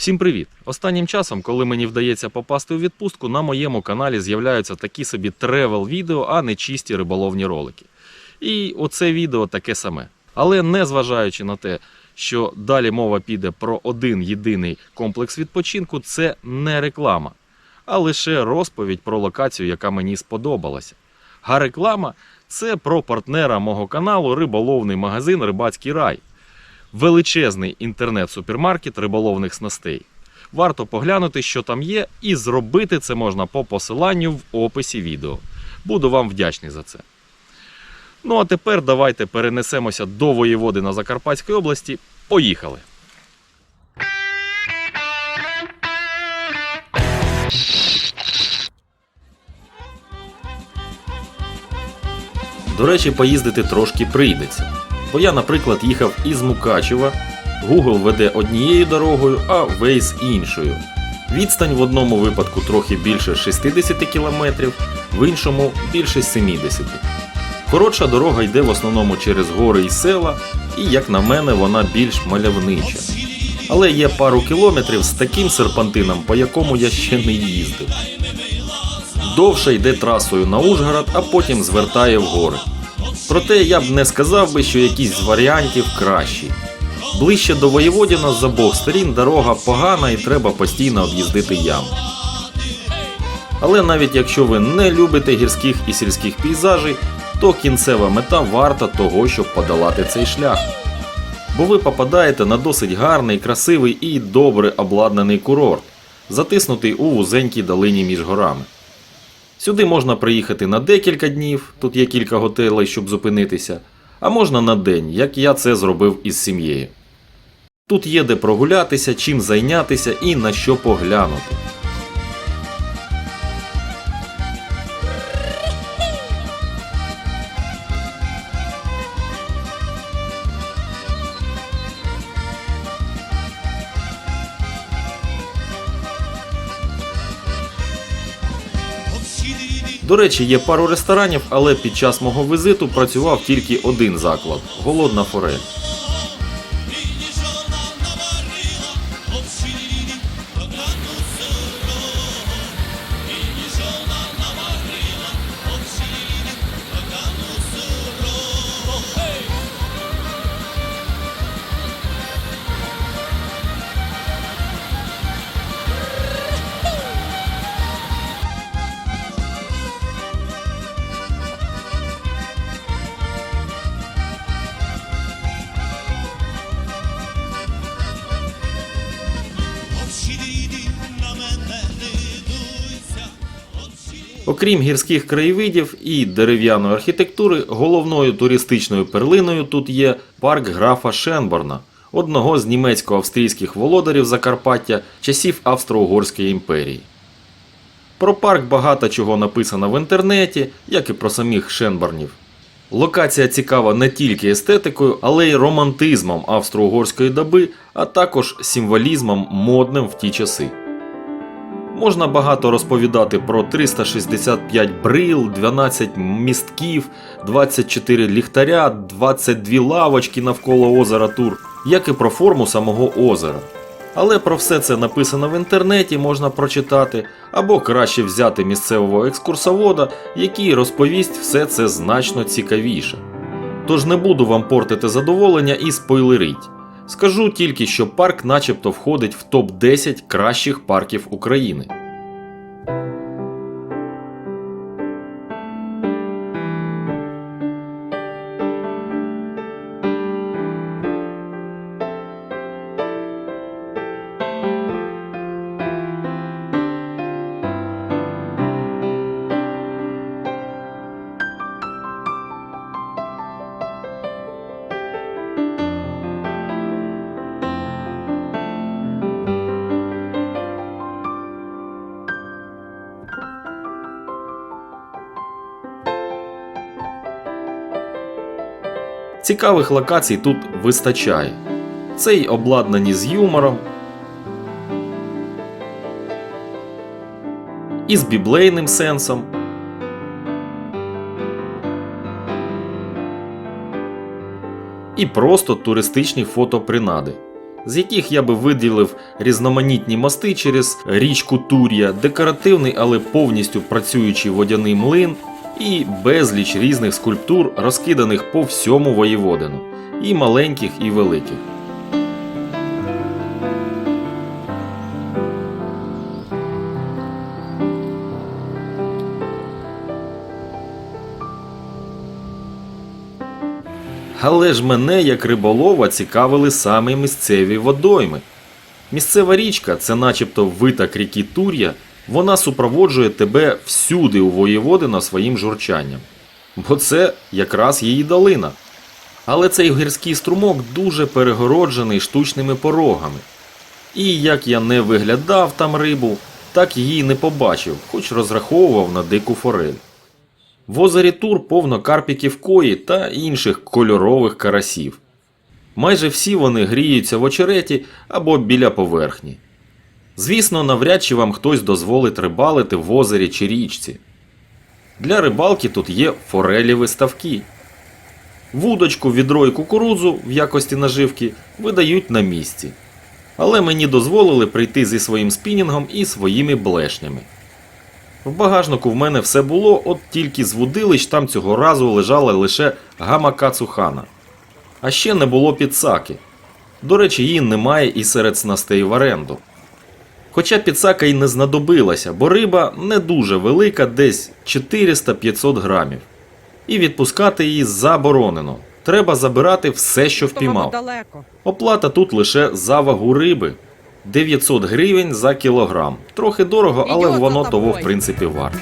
Всім привіт! Останнім часом, коли мені вдається попасти у відпустку, на моєму каналі з'являються такі собі тревел відео, а не чисті риболовні ролики. І оце відео таке саме. Але не зважаючи на те, що далі мова піде про один єдиний комплекс відпочинку, це не реклама, а лише розповідь про локацію, яка мені сподобалася. А реклама це про партнера мого каналу риболовний магазин Рибацький рай величезний інтернет-супермаркет риболовних снастей. Варто поглянути, що там є, і зробити це можна по посиланню в описі відео. Буду вам вдячний за це. Ну а тепер давайте перенесемося до воєводи на Закарпатській області. Поїхали! До речі, поїздити трошки прийдеться. Бо я, наприклад, їхав із Мукачева, Google веде однією дорогою, а Waze іншою. Відстань в одному випадку трохи більше 60 км, в іншому більше 70. Коротша дорога йде в основному через гори і села, і, як на мене, вона більш мальовнича. Але є пару кілометрів з таким серпантином, по якому я ще не їздив. Довше йде трасою на Ужгород, а потім звертає в гори. Проте я б не сказав би, що якийсь з варіантів кращий. Ближче до Воєводіна з обох сторін дорога погана і треба постійно об'їздити ям. Але навіть якщо ви не любите гірських і сільських пейзажей, то кінцева мета варта того, щоб подолати цей шлях. Бо ви попадаєте на досить гарний, красивий і добре обладнаний курорт, затиснутий у вузенькій долині між горами. Сюди можна приїхати на декілька днів, тут є кілька готелей, щоб зупинитися, а можна на день, як я це зробив із сім'єю. Тут є де прогулятися, чим зайнятися і на що поглянути. До речі, є пару ресторанів, але під час мого візиту працював тільки один заклад голодна форель. Окрім гірських краєвидів і дерев'яної архітектури, головною туристичною перлиною тут є парк графа Шенборна, одного з німецько-австрійських володарів Закарпаття часів Австро-Угорської імперії. Про парк багато чого написано в інтернеті, як і про самих Шенборнів. Локація цікава не тільки естетикою, але й романтизмом австро-угорської доби, а також символізмом модним в ті часи. Можна багато розповідати про 365 брил, 12 містків, 24 ліхтаря, 22 лавочки навколо озера Тур, як і про форму самого озера. Але про все це написано в інтернеті, можна прочитати, або краще взяти місцевого екскурсовода, який розповість все це значно цікавіше. Тож не буду вам портити задоволення і спойлерить. Скажу тільки, що парк начебто входить в топ-10 кращих парків України. Цікавих локацій тут вистачає. Це й обладнані з юмором, і з біблейним сенсом. І просто туристичні фотопринади. з яких я би виділив різноманітні мости через річку Тур'я, декоративний, але повністю працюючий водяний млин і безліч різних скульптур, розкиданих по всьому воєводину, і маленьких, і великих. Але ж мене, як риболова, цікавили саме місцеві водойми. Місцева річка це начебто виток ріки Тур'я, вона супроводжує тебе всюди у воєводина своїм журчанням. Бо це якраз її долина. Але цей гірський струмок дуже перегороджений штучними порогами. І як я не виглядав там рибу, так її не побачив, хоч розраховував на дику форель. В озері Тур повно карпіків кої та інших кольорових карасів. Майже всі вони гріються в очереті або біля поверхні. Звісно, навряд чи вам хтось дозволить рибалити в озері чи річці. Для рибалки тут є фореліві ставки. Вудочку, відро і кукурудзу в якості наживки видають на місці. Але мені дозволили прийти зі своїм спінінгом і своїми блешнями. В багажнику в мене все було, от тільки з вудилищ там цього разу лежала лише гамака цухана. А ще не було підсаки. До речі, її немає і серед снастей в оренду. Хоча підсака й не знадобилася, бо риба не дуже велика, десь 400-500 грамів. І відпускати її заборонено. Треба забирати все, що впіймав. Оплата тут лише за вагу риби 900 гривень за кілограм. Трохи дорого, але воно того в принципі варто.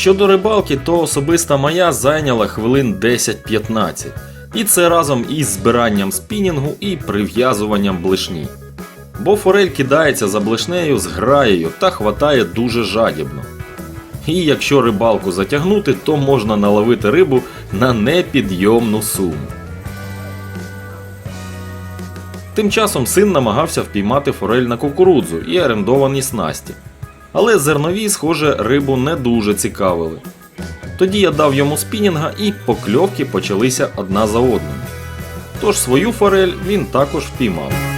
Щодо рибалки, то особиста моя зайняла хвилин 10-15. І це разом із збиранням спінінгу і прив'язуванням блишні. Бо форель кидається за блишнею з граєю та хватає дуже жадібно. І якщо рибалку затягнути, то можна наловити рибу на непідйомну суму. Тим часом син намагався впіймати форель на кукурудзу і орендовані снасті. Але зернові, схоже, рибу не дуже цікавили. Тоді я дав йому спінінга і покльовки почалися одна за одною. Тож свою форель він також впіймав.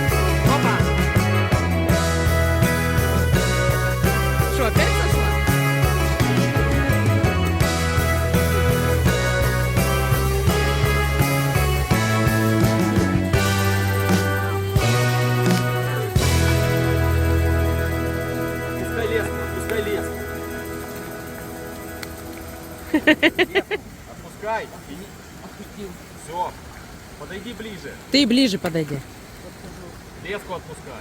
Лес, пускай лес. Отпускай. Все. Подойди ближе. Ты ближе подойди. Леску отпускай.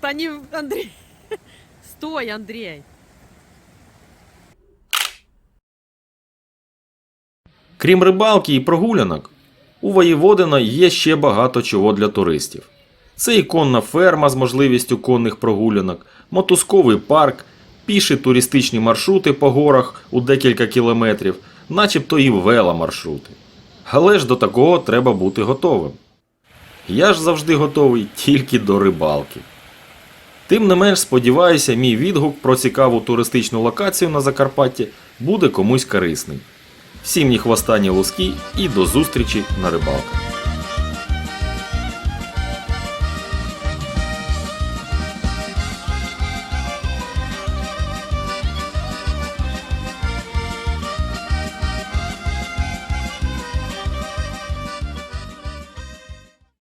Да не, Андрей. Стой, Андрей. Крім рибалки і прогулянок, у Воєводина є ще багато чого для туристів. Це і конна ферма з можливістю конних прогулянок, мотузковий парк, піші туристичні маршрути по горах у декілька кілометрів, начебто і веломаршрути. Але ж до такого треба бути готовим. Я ж завжди готовий тільки до рибалки. Тим не менш, сподіваюся, мій відгук про цікаву туристичну локацію на Закарпатті буде комусь корисний. Всім ні хвоста, ні луски і до зустрічі на рибалках.